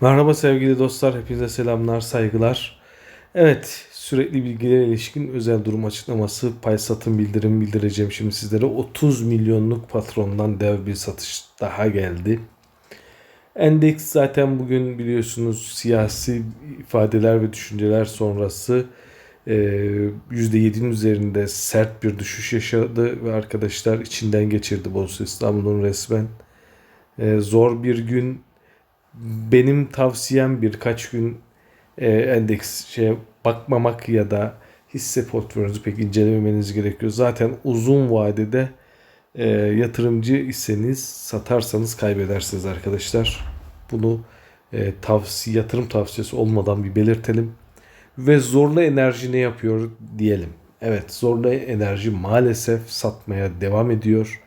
Merhaba sevgili dostlar, hepinize selamlar, saygılar. Evet, sürekli bilgilere ilişkin özel durum açıklaması, pay satım bildirim bildireceğim şimdi sizlere. 30 milyonluk patrondan dev bir satış daha geldi. Endeks zaten bugün biliyorsunuz siyasi ifadeler ve düşünceler sonrası e, %7'nin üzerinde sert bir düşüş yaşadı ve arkadaşlar içinden geçirdi Borsa İstanbul'un resmen. E, zor bir gün benim tavsiyem birkaç gün e, endeks şeye bakmamak ya da hisse portföyünüzü pek incelememeniz gerekiyor. Zaten uzun vadede e, yatırımcı iseniz satarsanız kaybedersiniz arkadaşlar. Bunu e, tavsiye yatırım tavsiyesi olmadan bir belirtelim. Ve zorlu enerji ne yapıyor diyelim. Evet zorlu enerji maalesef satmaya devam ediyor.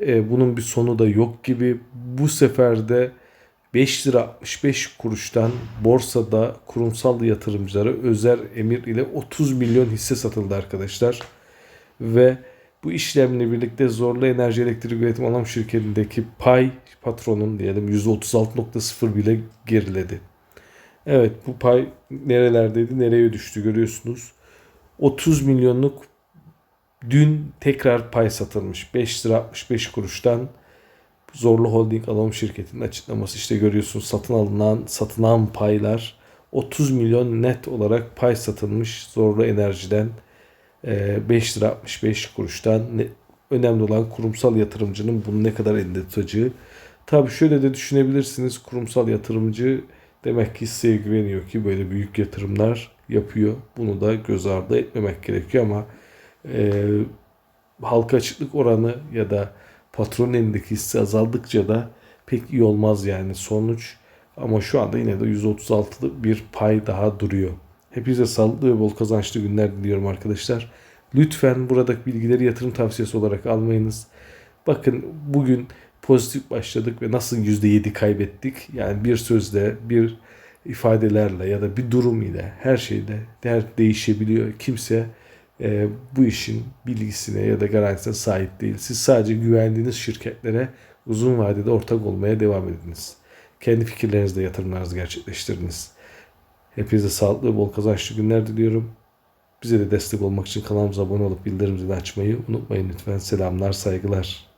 E, bunun bir sonu da yok gibi. Bu sefer de 5 lira 65 kuruştan borsada kurumsal yatırımcılara özel emir ile 30 milyon hisse satıldı arkadaşlar. Ve bu işlemle birlikte Zorlu Enerji Elektrik Üretim Alam Şirketi'ndeki pay patronun diyelim %36.0 bile geriledi. Evet bu pay nerelerdeydi nereye düştü görüyorsunuz. 30 milyonluk dün tekrar pay satılmış. 5 lira 65 kuruştan Zorlu Holding Anonim Şirketi'nin açıklaması işte görüyorsunuz satın alınan satılan paylar 30 milyon net olarak pay satılmış Zorlu Enerji'den 5 lira 65 kuruştan önemli olan kurumsal yatırımcının bunu ne kadar elinde tutacağı. Tabii şöyle de düşünebilirsiniz kurumsal yatırımcı demek ki hisseye güveniyor ki böyle büyük yatırımlar yapıyor. Bunu da göz ardı etmemek gerekiyor ama e, halka açıklık oranı ya da patronun elindeki hisse azaldıkça da pek iyi olmaz yani sonuç. Ama şu anda yine de 136'lık bir pay daha duruyor. Hepinize sağlıklı ve bol kazançlı günler diliyorum arkadaşlar. Lütfen buradaki bilgileri yatırım tavsiyesi olarak almayınız. Bakın bugün pozitif başladık ve nasıl %7 kaybettik? Yani bir sözle, bir ifadelerle ya da bir durum ile her şeyde her değişebiliyor. Kimse e, bu işin bilgisine ya da garantisine sahip değil. Siz sadece güvendiğiniz şirketlere uzun vadede ortak olmaya devam ediniz. Kendi fikirlerinizle yatırımlarınızı gerçekleştiriniz. Hepinize sağlıklı ve bol kazançlı günler diliyorum. Bize de destek olmak için kanalımıza abone olup bildirim zilini açmayı unutmayın lütfen. Selamlar, saygılar.